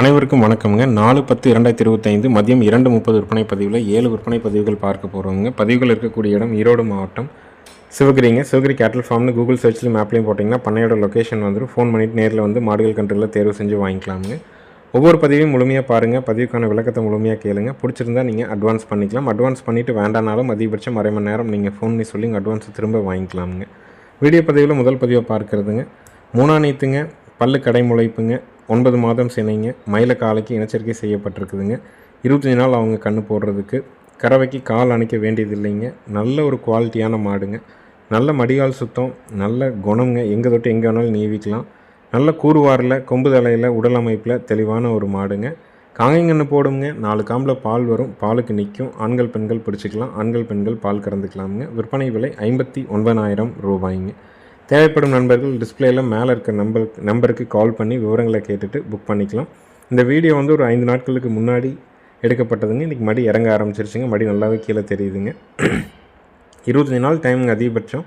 அனைவருக்கும் வணக்கம்ங்க. நாலு பத்து இரண்டாயிரத்தி இருபத்தைந்து மதியம் இரண்டு முப்பது விற்பனை பதிவில் ஏழு விற்பனை பதிவுகள் பார்க்க போகிறோங்க பதிவுகள் இருக்கக்கூடிய இடம் ஈரோடு மாவட்டம். சிவகிரிங்க. சிவகிரி கேட்டல் ஃபார்ம்னு கூகுள் சர்ச்லையும் மேப்லேயும் போட்டிங்கன்னா பண்ணையோட லொக்கேஷன் வந்துடும் ஃபோன் பண்ணிவிட்டு நேரில் வந்து மாடுகள் கன்றுகளை தேர்வு செஞ்சு வாங்கிக்கலாமுங்க. ஒவ்வொரு பதிவையும் முழுமையாக பாருங்கள் பதிவுக்கான விளக்கத்தை முழுமையாக கேளுங்க. பிடிச்சிருந்தா நீங்கள் அட்வான்ஸ் பண்ணிக்கலாம். அட்வான்ஸ் பண்ணிவிட்டு வேண்டானாலும் அதிகபட்சம் அரை மணி நேரம் நீங்கள் ஃபோன் பண்ணி சொல்லி அட்வான்ஸ் திரும்ப வாங்கிக்கலாமுங்க. வீடியோ பதிவில் முதல் பதிவை பார்க்குறதுங்க. மூணா நீத்துங்க பல்லு கடைமுளைப்புங்க ஒன்பது மாதம் சினைங்க. மயில காலைக்கு இனச்சரிக்கை செய்யப்பட்டிருக்குதுங்க. இருபத்தஞ்சி நாள் அவங்க கண்ணு போடுறதுக்கு. கறவைக்கு கால் அணைக்க வேண்டியதில்லைங்க. நல்ல ஒரு குவாலிட்டியான மாடுங்க. நல்ல மடிகால் சுத்தம் நல்ல குணம்ங்க. எங்கே தொட்டு எங்கே வேணாலும் நீவிக்கலாம். நல்ல கூறுவாரில் கொம்பு தலையில் உடல் அமைப்பில் தெளிவான ஒரு மாடுங்க. காங்கைங்கன்னு போடுங்க. நாலு காம்பில் பால் வரும். பாலுக்கு நிற்கும் ஆண்கள் பெண்கள் பிடிச்சிக்கலாம். ஆண்கள் பெண்கள் பால் கறந்துக்கலாமுங்க. விற்பனை விலை ஐம்பத்தி ஒன்பதாயிரம் ரூபாய்ங்க. தேவைப்படும் நண்பர்கள் டிஸ்பிளேயில் மேலே இருக்க நம்பர் நம்பருக்கு கால் பண்ணி விவரங்களை கேட்டுட்டு புக் பண்ணிக்கலாம். இந்த வீடியோ வந்து ஒரு ஐந்து நாட்களுக்கு முன்னாடி எடுக்கப்பட்டதுங்க. இன்றைக்கி மடி இறங்க ஆரம்பிச்சிருச்சுங்க. மடி நல்லாவே கீழே தெரியுதுங்க. இருபத்தஞ்சி நாள் டைமுங்க அதிகபட்சம்.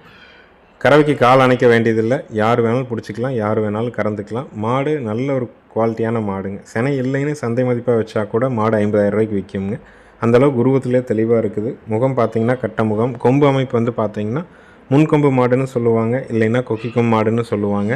கறவைக்கு கால் அணைக்க வேண்டியதில்லை. யார் வேணாலும் பிடிச்சிக்கலாம். யார் வேணாலும் கறந்துக்கலாம். மாடு நல்ல ஒரு குவாலிட்டியான மாடுங்க. செனை இல்லைன்னு சந்தை மதிப்பாக வச்சா கூட மாடு ஐம்பதாயிரம் ரூபாய்க்கு விற்குங்க அந்தளவுக்கு உருவத்திலே தெளிவாக இருக்குது. முகம் பார்த்தீங்கன்னா கட்ட முகம். கொம்பு அமைப்பு வந்து பார்த்திங்கன்னா முன்கொம்பு மாடுன்னு சொல்லுவாங்க இல்லைன்னா கொக்கிக்கும் மாடுன்னு சொல்லுவாங்க.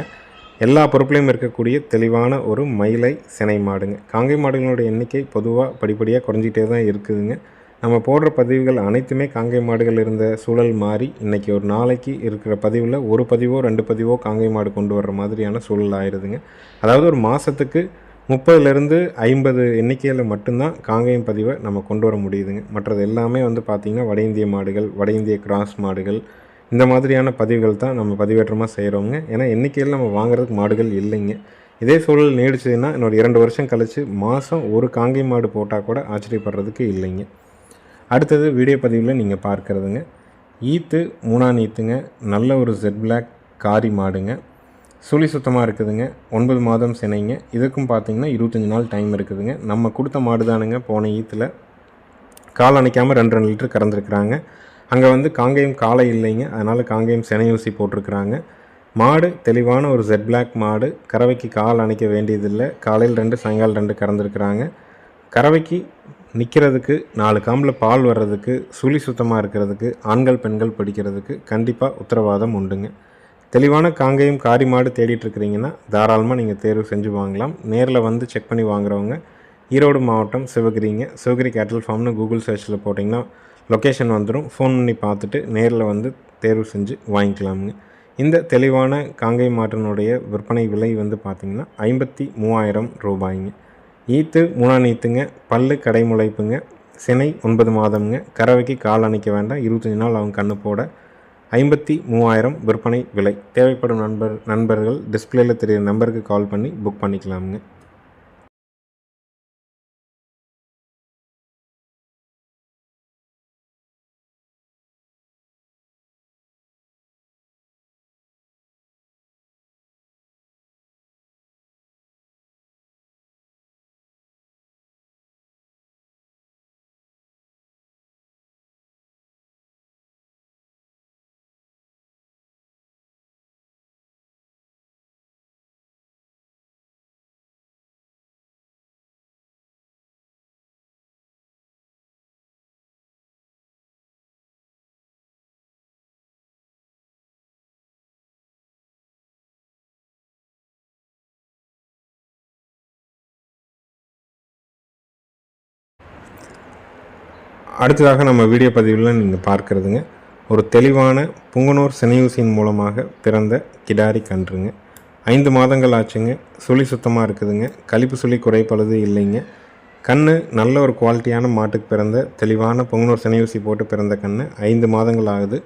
எல்லா பொறுப்புலையும் இருக்கக்கூடிய தெளிவான ஒரு மயிலை சினை மாடுங்க. காங்கை மாடுகளுடைய எண்ணிக்கை பொதுவாக படிப்படியாக குறைஞ்சிட்டே தான் இருக்குதுங்க. நம்ம போடுற பதிவுகள் அனைத்துமே காங்கை மாடுகள் இருந்த சூழல் மாறி இன்றைக்கி ஒரு நாளைக்கு இருக்கிற பதிவில் ஒரு பதிவோ ரெண்டு பதிவோ காங்கை மாடு கொண்டு வர்ற மாதிரியான சூழல் ஆயிடுதுங்க அதாவது ஒரு மாதத்துக்கு முப்பதுலேருந்து ஐம்பது எண்ணிக்கையில் மட்டும்தான் காங்கேயம் பதிவை நம்ம கொண்டு வர முடியுதுங்க. மற்றது எல்லாமே வந்து பார்த்திங்கன்னா வட இந்திய மாடுகள் வட இந்திய கிராஸ் மாடுகள் இந்த மாதிரியான பதிவுகள் தான் நம்ம பதிவேற்றமாக செய்கிறோங்க ஏன்னா எண்ணிக்கையில் நம்ம வாங்குறதுக்கு மாடுகள் இல்லைங்க. இதே சூழல் நீடிச்சதுன்னா இன்னொரு இரண்டு வருஷம் கழித்து மாதம் ஒரு காங்கை மாடு போட்டால் கூட ஆச்சரியப்படுறதுக்கு இல்லைங்க. அடுத்தது வீடியோ பதிவில் நீங்கள் பார்க்குறதுங்க. ஈத்து மூணாம் ஈத்துங்க. நல்ல ஒரு ஜெட் பிளாக் காரி மாடுங்க. சுழி சுத்தமாக இருக்குதுங்க. ஒன்பது மாதம் சினைங்க. இதுக்கும் பார்த்தீங்கன்னா இருபத்தஞ்சி நாள் டைம் இருக்குதுங்க. நம்ம கொடுத்த மாடு தானுங்க போன ஈத்தில் கால் அணைக்காமல் ரெண்டு ரெண்டு லிட்டர் கறந்துருக்குறாங்க. அங்கே வந்து காங்கேயம் காலை இல்லைங்க. அதனால் காங்கேயம் செனையூசி ஊசி போட்டிருக்கிறாங்க. மாடு தெளிவான ஒரு ஜெட் பிளாக் மாடு. கறவைக்கு கால் அணைக்க வேண்டியதில்லை. காலையில் ரெண்டு சாயங்காலம் ரெண்டு கறந்துருக்குறாங்க. கறவைக்கு நிற்கிறதுக்கு நாலு காம்பில் பால் வர்றதுக்கு சுழி சுத்தமாக இருக்கிறதுக்கு ஆண்கள் பெண்கள் பிடிக்கிறதுக்கு கண்டிப்பாக உத்தரவாதம் உண்டுங்க. தெளிவான காங்கேயம் காரி மாடு தேடிட்டு இருக்கிறீங்கன்னா தாராளமாக நீங்கள் தேர்வு செஞ்சு வாங்கலாம். நேரில் வந்து செக் பண்ணி வாங்குறவங்க ஈரோடு மாவட்டம் சிவகிரிங்க. சிவகிரி கேட்டல் ஃபார்ம்னு கூகுள் சர்ச்சில் போட்டிங்கன்னா லொக்கேஷன் வந்துடும் ஃபோன் பண்ணி பார்த்துட்டு நேரில் வந்து தேர்வு செஞ்சு வாங்கிக்கலாமுங்க. இந்த தெளிவான காங்கை மாட்டினுடைய விற்பனை விலை வந்து பார்த்திங்கன்னா ஐம்பத்தி மூவாயிரம் ரூபாய்ங்க. ஈத்து மூணா நீத்துங்க பல்லு கடைமுளைப்புங்க சினை ஒன்பது மாதம்ங்க. கறவைக்கு கால் அணைக்க வேண்டாம். இருபத்தஞ்சி நாள் அவங்க கண்ணு போட. ஐம்பத்தி மூவாயிரம் விற்பனை விலை. தேவைப்படும் நண்பர் நண்பர்கள் டிஸ்பிளேயில் தெரிகிற நம்பருக்கு கால் பண்ணி புக் பண்ணிக்கலாமுங்க. அடுத்ததாக நம்ம வீடியோ பதிவில் நீங்கள் பார்க்குறதுங்க. ஒரு தெளிவான புங்கனூர் சினையூசியின் மூலமாக பிறந்த கிடாரி கன்றுங்க. ஐந்து மாதங்கள் ஆச்சுங்க. சுழி சுத்தமாக இருக்குதுங்க. கழிப்பு சுழி குறைப்பழுது இல்லைங்க. கண் நல்ல ஒரு குவாலிட்டியான மாட்டுக்கு பிறந்த தெளிவான பொங்கனூர் சினையூசி போட்டு பிறந்த கண் ஐந்து மாதங்கள் ஆகுது.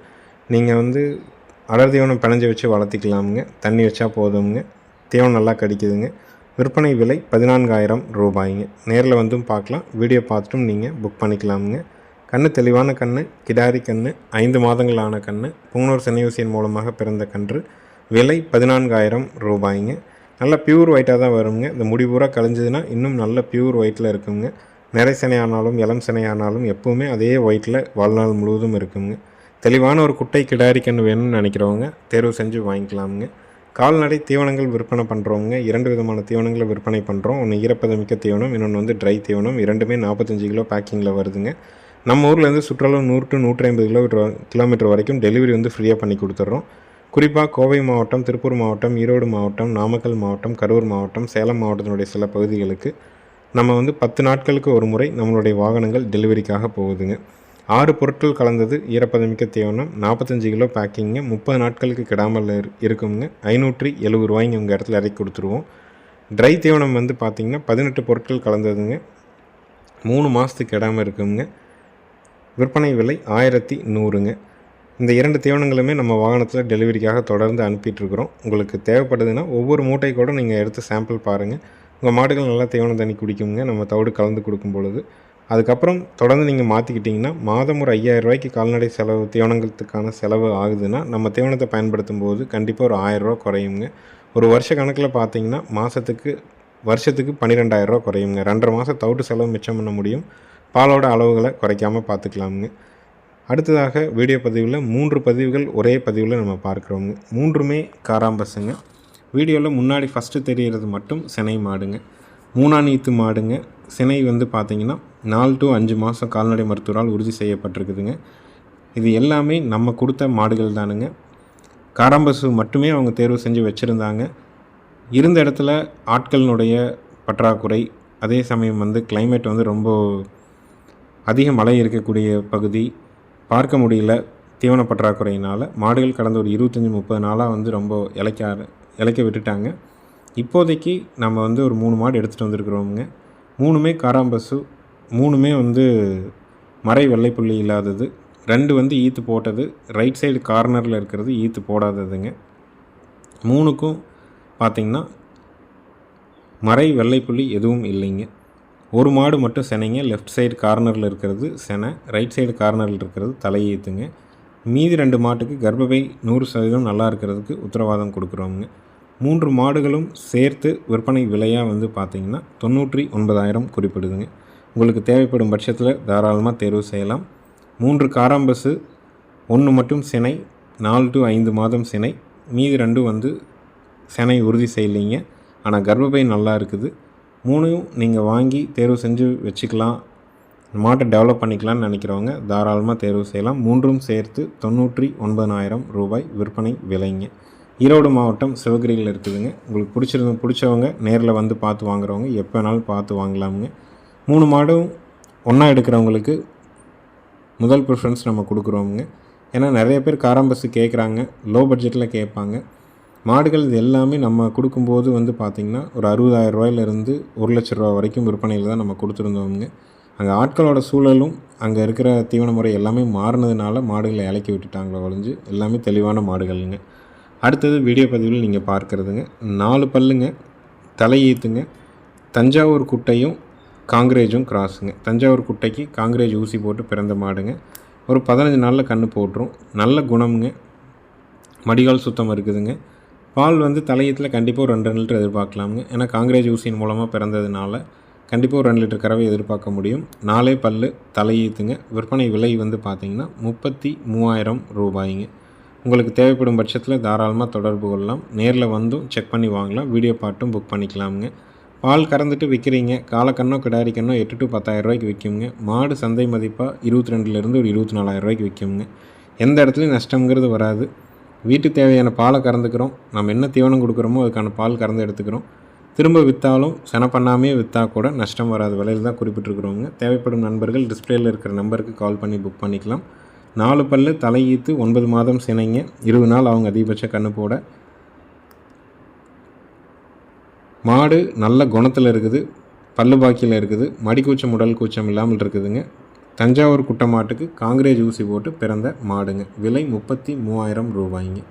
நீங்கள் வந்து அடர் தீவனம் பிணைஞ்சு வச்சு வளர்த்திக்கலாமுங்க. தண்ணி வச்சா போதுங்க தீவனம் நல்லா கடிக்குதுங்க. விற்பனை விலை பதினான்காயிரம் ரூபாய்ங்க. நேரில் வந்தும் பார்க்கலாம். வீடியோ பார்த்துட்டும் நீங்கள் புக் பண்ணிக்கலாமுங்க. கண்ணு தெளிவான கண்ணு கிடாரி கண்ணு ஐந்து மாதங்களான கண்ணு புங்கனூர் சென்னையூசியின் மூலமாக பிறந்த கன்று விலை பதினான்காயிரம் ரூபாய்ங்க. நல்ல பியூர் ஒயிட்டாக தான் வருங்க. இந்த முடி பூரா கழிஞ்சதுன்னா இன்னும் நல்ல பியூர் ஒயிட்டில் இருக்குங்க. நிறை சினை ஆனாலும் இளம் சனையானாலும் எப்போவுமே அதே ஒயிட்டில் வாழ்நாள் முழுவதும் இருக்குங்க. தெளிவான ஒரு குட்டை கிடாரி கன்று வேணும்னு நினைக்கிறவங்க தேர்வு செஞ்சு வாங்கிக்கலாமுங்க. கால்நடை தீவனங்கள் விற்பனை பண்ணுறவங்க இரண்டு விதமான தீவனங்களை விற்பனை பண்ணுறோம் ஒன்று ஈரப்பதமிக்க தீவனம் இன்னொன்று வந்து ட்ரை தீவனம். இரண்டுமே நாற்பத்தஞ்சு கிலோ பேக்கிங்கில் வருதுங்க. நம்ம ஊர்லேருந்து சுற்றுலா நூறு டு நூற்றி ஐம்பது கிலோமீட்டர் கிலோமீட்டர் வரைக்கும் டெலிவரி வந்து ஃப்ரீயாக பண்ணி கொடுத்துட்றோம். குறிப்பாக கோவை மாவட்டம் திருப்பூர் மாவட்டம் ஈரோடு மாவட்டம் நாமக்கல் மாவட்டம் கரூர் மாவட்டம் சேலம் மாவட்டத்தினுடைய சில பகுதிகளுக்கு நம்ம வந்து பத்து நாட்களுக்கு ஒரு முறை நம்மளுடைய வாகனங்கள் டெலிவரிக்காக போகுதுங்க. ஆறு பொருட்கள் கலந்தது ஈரப்பதமிக்க தீவனம் நாற்பத்தஞ்சு கிலோ பேக்கிங்க முப்பது நாட்களுக்கு கிடாமல் இருக்குங்க. ஐநூற்றி எழுபது ரூபாய்ங்க உங்கள் இடத்துல இறக்கி கொடுத்துருவோம். ட்ரை தீவனம் வந்து பார்த்திங்கன்னா பதினெட்டு பொருட்கள் கலந்ததுங்க. மூணு மாதத்துக்கு கிடாமல் இருக்குங்க. விற்பனை விலை ஆயிரத்தி நூறுங்க. இந்த இரண்டு தீவனங்களுமே நம்ம வாகனத்தில் டெலிவரிக்காக தொடர்ந்து அனுப்பிட்டுருக்குறோம். உங்களுக்கு தேவைப்படுதுன்னா ஒவ்வொரு மூட்டை கூட நீங்கள் எடுத்து சாம்பிள் பாருங்கள் உங்கள் மாடுகள் நல்லா தீவனம் தண்ணி குடிக்குங்க நம்ம தவிடு கலந்து கொடுக்கும் பொழுது. அதுக்கப்புறம் தொடர்ந்து நீங்கள் மாற்றிக்கிட்டிங்கன்னா மாதம் ஒரு ஐயாயிரம் ரூபாய்க்கு கால்நடை செலவு தீவனங்களுக்கான செலவு ஆகுதுன்னா நம்ம தீவனத்தை பயன்படுத்தும் போது கண்டிப்பாக ஒரு ஆயிரரூவா குறையுங்க. ஒரு வருஷ கணக்கில் பார்த்தீங்கன்னா மாதத்துக்கு வருஷத்துக்கு பன்னிரெண்டாயிரரூவா குறையுங்க. ரெண்டரை மாதம் தவிட்டு செலவு மிச்சம் பண்ண முடியும். பாலோட அளவுகளை குறைக்காமல் பார்த்துக்கலாமுங்க. அடுத்ததாக வீடியோ பதிவில் மூன்று பதிவுகள் ஒரே பதிவில் நம்ம பார்க்குறோங்க மூன்றுமே காராம்பஸுங்க. வீடியோவில் முன்னாடி ஃபஸ்ட்டு தெரிகிறது மட்டும் சினை மாடுங்க. மூணாநீத்து மாடுங்க. சினை வந்து பார்த்திங்கன்னா நாலு டு அஞ்சு மாதம் கால்நடை மருத்துவரால் உறுதி செய்யப்பட்டிருக்குதுங்க. இது எல்லாமே நம்ம கொடுத்த மாடுகள் தானுங்க. காராம்பசு மட்டுமே அவங்க தேர்வு செஞ்சு வச்சுருந்தாங்க. இருந்த இடத்துல ஆட்களினுடைய பற்றாக்குறை அதே சமயம் வந்து கிளைமேட் வந்து ரொம்ப அதிக மழை இருக்கக்கூடிய பகுதி பார்க்க முடியல. தீவன பற்றாக்குறையினால் மாடுகள் கடந்த ஒரு இருபத்தஞ்சி முப்பது நாளாக வந்து ரொம்ப இலைக்க இலைக்க இளைக்க விட்டுட்டாங்க. இப்போதைக்கு நம்ம வந்து ஒரு மூணு மாடு எடுத்துகிட்டு வந்திருக்கிறோமுங்க. மூணுமே காராம்பசு மூணுமே வந்து மறை வெள்ளைப்புள்ளி இல்லாதது. ரெண்டு வந்து ஈத்து போட்டது. ரைட் சைடு கார்னரில் இருக்கிறது ஈத்து போடாததுங்க. மூணுக்கும் பார்த்திங்கன்னா மறை வெள்ளைப்புள்ளி எதுவும் இல்லைங்க. ஒரு மாடு மட்டும் செனைங்க. லெஃப்ட் சைடு கார்னரில் இருக்கிறது செனை. ரைட் சைடு கார்னரில் இருக்கிறது தலையீத்துங்க மீதி ரெண்டு மாட்டுக்கு கர்ப்பப்பை நூறு சதவீதம் நல்லா இருக்கிறதுக்கு உத்தரவாதம் கொடுக்குறோங்க மூன்று மாடுகளும் சேர்த்து விற்பனை விலையாக வந்து பார்த்திங்கன்னா தொண்ணூற்றி ஒன்பதாயிரம் குறிப்பிடுதுங்க. உங்களுக்கு தேவைப்படும் பட்சத்தில் தாராளமாக தேர்வு செய்யலாம். மூன்று காராம்பஸு ஒன்று மட்டும் சினை நாலு டு ஐந்து மாதம் சினை. மீதி ரெண்டும் வந்து சினை உறுதி செய்யலைங்க. ஆனால் கர்ப்பப்பை நல்லா இருக்குது. மூணையும் நீங்கள் வாங்கி தேர்வு செஞ்சு வச்சுக்கலாம். மாட்டை டெவலப் பண்ணிக்கலாம்னு நினைக்கிறவங்க தாராளமாக தேர்வு செய்யலாம். மூன்றும் சேர்த்து தொண்ணூற்றி ஒன்பதாயிரம் ரூபாய் விற்பனை விலைங்க. ஈரோடு மாவட்டம் சிவகிரியில் இருக்குதுங்க. உங்களுக்கு பிடிச்சிருந்த பிடிச்சவங்க நேரில் வந்து பார்த்து வாங்குறவங்க எப்போ வேணாலும் பார்த்து வாங்கலாமுங்க. மூணு மாடும் ஒன்றா எடுக்கிறவங்களுக்கு முதல் ப்ரிஃபரன்ஸ் நம்ம கொடுக்குறோமுங்க. ஏன்னா நிறைய பேர் காராம்பஸ் கேட்குறாங்க லோ பட்ஜெட்டில் கேட்பாங்க. மாடுகள் இது எல்லாமே நம்ம கொடுக்கும்போது வந்து பார்த்திங்கன்னா ஒரு அறுபதாயிரம் ரூபாயிலேருந்து ஒரு லட்ச ரூபா வரைக்கும் விற்பனையில் தான் நம்ம கொடுத்துருந்தோமுங்க. அங்கே ஆட்களோட சூழலும் அங்கே இருக்கிற தீவன முறை எல்லாமே மாறினதுனால மாடுகளை இலக்கி விட்டுட்டாங்களோ ஒழிஞ்சு எல்லாமே தெளிவான மாடுகள்ங்க. அடுத்தது வீடியோ பதிவில் நீங்கள் பார்க்குறதுங்க. நாலு பல்லுங்க தலையீத்துங்க தஞ்சாவூர் குட்டையும் காங்கிரேஜும் கிராஸுங்க. தஞ்சாவூர் குட்டைக்கு காங்கிரேஜ் ஊசி போட்டு பிறந்த மாடுங்க. ஒரு பதினஞ்சு நாளில் கன்று போட்டுரும். நல்ல குணம்ங்க. மடிகால் சுத்தம் இருக்குதுங்க. பால் வந்து தலையத்தில் கண்டிப்பாக ஒரு ரெண்டு லிட்டர் எதிர்பார்க்கலாமுங்க ஏன்னா காங்கிரேஜ் ஊசியின் மூலமாக பிறந்ததுனால கண்டிப்பாக ஒரு ரெண்டு லிட்டர் கறவை எதிர்பார்க்க முடியும். நாலே பல்லு தலையீத்துங்க விற்பனை விலை வந்து பார்த்திங்கன்னா முப்பத்தி மூவாயிரம் ரூபாய்ங்க. உங்களுக்கு தேவைப்படும் பட்சத்தில் தாராளமாக தொடர்பு கொள்ளலாம். நேரில் வந்தும் செக் பண்ணி வாங்கலாம். வீடியோ பாட்டும் புக் பண்ணிக்கலாமுங்க. பால் கறந்துட்டு விற்கிறீங்க காலக்கண்ணோ கிடாரி கண்ணோ எட்டு டு பத்தாயிரம் ரூபாய்க்கு விற்குங்க மாடு சந்தை மதிப்பாக இருபத்தி ரெண்டுலேருந்து ஒரு இருபத்தி நாலாயிரம் ரூபாய்க்கு விற்குங்க எந்த இடத்துலையும் நஷ்டங்கிறது வராது. வீட்டு தேவையான பாலை கறந்துக்கிறோம். நம்ம என்ன தீவனம் கொடுக்குறோமோ அதுக்கான பால் கறந்து எடுத்துக்கிறோம். திரும்ப விற்றாலும் சென பண்ணாமே விற்றா கூட நஷ்டம் வராத. விலையில் தான் குறிப்பிட்டிருக்கிறோங்க தேவைப்படும் நண்பர்கள் டிஸ்பிளேயில் இருக்கிற நம்பருக்கு கால் பண்ணி புக் பண்ணிக்கலாம். நாலு பல்லு தலையீத்து ஒன்பது மாதம் சினைங்க. இருபது நாள் அவங்க அதிகபட்ச கண்ணு போட. மாடு நல்ல குணத்தில் இருக்குது. பல்லு பாக்கியில் இருக்குது. மடிக்கூச்சம் உடல் கூச்சம் இல்லாமல் இருக்குதுங்க. தஞ்சாவூர் குட்டை மாட்டுக்கு காங்கிரேஜ் ஊசி போட்டு பிறந்த மாடுங்க. விலை முப்பத்தி மூவாயிரம் ரூபாய்ங்க.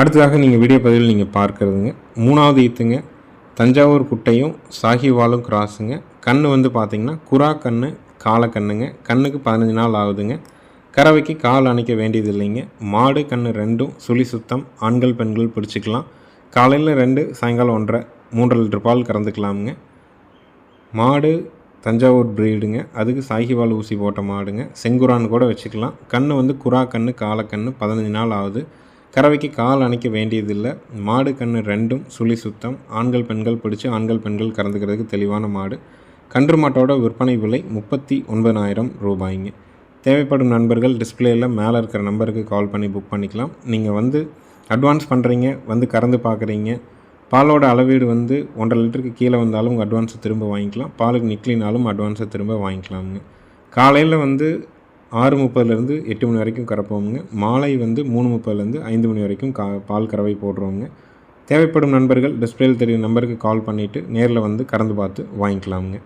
அடுத்ததாக நீங்கள் வீடியோ பதிவில் நீங்கள் பார்க்குறதுங்க. மூணாவது ஈத்துங்க. தஞ்சாவூர் குட்டையும் சாகிவாலும் கிராஸுங்க கண் வந்து பார்த்தீங்கன்னா குரா கண் காலக்கண்ணுங்க கண்ணுக்கு பதினஞ்சு நாள் ஆகுதுங்க. கறவைக்கு கால் அணைக்க வேண்டியது இல்லைங்க மாடு கண் ரெண்டும் சுழி சுத்தம் ஆண்கள் பெண்கள் பிடிச்சிக்கலாம். காலையில் ரெண்டு சாயங்காலம் ஒன்றரை மூன்றரை லிட்டர் பால் கறந்துக்கலாமுங்க. மாடு தஞ்சாவூர் ப்ரீடுங்க அதுக்கு சாகிவால் ஊசி போட்ட மாடுங்க. செங்குரான் கூட வச்சுக்கலாம். கண் வந்து குரா கண் காலக்கண்ணு பதினஞ்சு நாள் ஆகுது. கறவைக்கு கால் அணைக்க வேண்டியதில்லை. மாடு கன்று ரெண்டும் சுழி சுத்தம். ஆண்கள் பெண்கள் பிடிச்சி ஆண்கள் பெண்கள் கறந்துக்கிறதுக்கு தெளிவான மாடு. கன்று மாட்டோட விற்பனை விலை முப்பத்தி ஒன்பதாயிரம் ரூபாய்ங்க. தேவைப்படும் நண்பர்கள் டிஸ்பிளேயில் மேலே இருக்கிற நம்பருக்கு கால் பண்ணி புக் பண்ணிக்கலாம். நீங்கள் வந்து அட்வான்ஸ் பண்ணுறீங்க வந்து கறந்து பார்க்குறீங்க பாலோட அளவீடு வந்து ஒன்றரை லிட்டருக்கு கீழே வந்தாலும் உங்கள் அட்வான்ஸை திரும்ப வாங்கிக்கலாம். பாலுக்கு நிக்கலினாலும் அட்வான்ஸை திரும்ப வாங்கிக்கலாமுங்க. காலையில் வந்து ஆறு முப்பதுலேருந்து எட்டு மணி வரைக்கும் கறப்போமுங்க. மாலை வந்து மூணு முப்பதுலேருந்து ஐந்து மணி வரைக்கும் கா பால் கறவை போடுறோங்க தேவைப்படும் நண்பர்கள் டிஸ்பிளேயில் தெரியும் நம்பருக்கு கால் பண்ணிவிட்டு நேரில் வந்து கறந்து பார்த்து வாங்கிக்கலாமுங்க.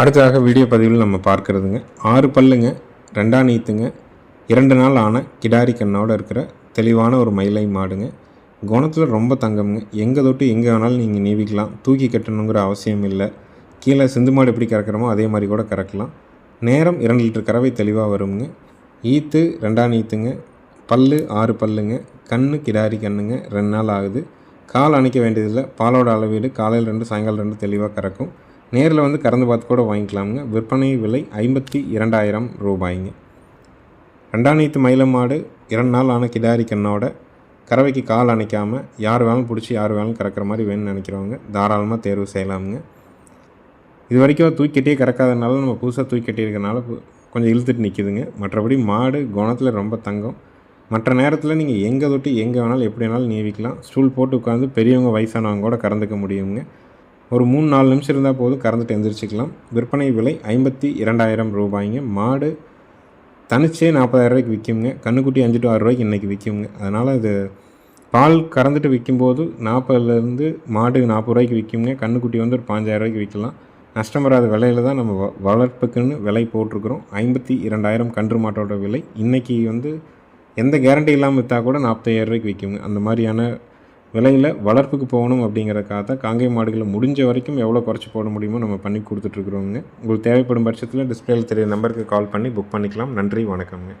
அடுத்ததாக வீடியோ பதிவில் நம்ம பார்க்குறதுங்க. ஆறு பல்லுங்க ரெண்டாம் நீத்துங்க இரண்டு நாள் ஆன கிடாரி கண்ணோட இருக்கிற தெளிவான ஒரு மயிலை மாடுங்க. குணத்தில் ரொம்ப தங்கம்ங்க. எங்கே தொட்டு எங்கே வேணாலும் நீங்கள் நீவிக்கலாம். தூக்கி கட்டணுங்கிற அவசியம் இல்லை. கீழே சிந்து மாடு எப்படி கறக்கிறோமோ அதே மாதிரி கூட கறக்கலாம். நேரம் இரண்டு லிட்டர் கறவை தெளிவாக வருங்க. ஈத்து ரெண்டாம் நீத்துங்க. பல்லு ஆறு பல்லுங்க. கண்ணு கிடாரி கண்ணுங்க. ரெண்டு நாள் ஆகுது. கால் அணைக்க வேண்டியதில்லை. பாலோட அளவீடு காலையில் ரெண்டு சாயங்காலம் ரெண்டு தெளிவாக கறக்கும். நேரில் வந்து கறந்து பார்த்து கூட வாங்கிக்கலாமுங்க. விற்பனை விலை ஐம்பத்தி இரண்டாயிரம் ரூபாய்ங்க. ரெண்டாம் நீத்து மயில மாடு இரண்டு நாள் ஆன கிடாரி கண்ணோட கறவைக்கு கால் அணைக்காமல் யார் வேணாலும் பிடிச்சி யார் வேணாலும் கறக்கிற மாதிரி வேணும்னு நினைக்கிறவங்க தாராளமாக தேர்வு செய்யலாமுங்க. இது வரைக்கும் தூக்கிட்டே கறக்காதனால நம்ம புதுசாக தூக்கிட்டே கொஞ்சம் இழுத்துட்டு நிற்கிதுங்க மற்றபடி மாடு குணத்தில் ரொம்ப தங்கம். மற்ற நேரத்தில் நீங்கள் எங்கே தொட்டு எங்கே வேணாலும் எப்படி வேணாலும் நீவிக்கலாம். ஸ்டூல் போட்டு உட்காந்து பெரியவங்க வயசானவங்க கூட கறந்துக்க முடியுங்க. ஒரு மூணு நாலு நிமிஷம் இருந்தால் போதும். கறந்துட்டு எந்திரிச்சிக்கலாம். விற்பனை விலை ஐம்பத்தி இரண்டாயிரம் ரூபாய்ங்க. மாடு தனிச்சே நாற்பதாயிரம் ரூபாய்க்கு விற்குங்க கண்ணுக்குட்டி அஞ்சு டு ஆறு ரூபாய்க்கு இன்றைக்கி விற்குங்க அதனால் இது பால் கறந்துட்டு விற்கும்போது நாற்பதுலேருந்து மாடு நாற்பது ரூபாய்க்கு விற்குங்க கண்ணுக்குட்டி வந்து ஒரு பாஞ்சாயிரம் ரூபாய்க்கு விற்கலாம். நஷ்டம் வராத விலையில் தான் நம்ம வ- வளர்ப்புக்குன்னு விலை போட்டிருக்கிறோம். ஐம்பத்தி இரண்டாயிரம் கன்று மாட்டோட விலை. இன்றைக்கி வந்து எந்த கேரண்டி இல்லாமல் விற்றா கூட நாற்பத்தையாயிரம் ரூபாய்க்கு விற்குங்க அந்த மாதிரியான விலையில் வளர்ப்புக்கு போகணும் அப்படிங்கிறக்காக தான் காங்கை மாடுகளை முடிஞ்ச வரைக்கும் எவ்வளோ குறைச்சி போட முடியுமோ நம்ம பண்ணி கொடுத்துட்ருக்குறோங்க உங்களுக்கு தேவைப்படும் பட்சத்தில் டிஸ்பிளேயில் தெரிய நம்பருக்கு கால் பண்ணி புக் பண்ணிக்கலாம். நன்றி வணக்கம்ங்க.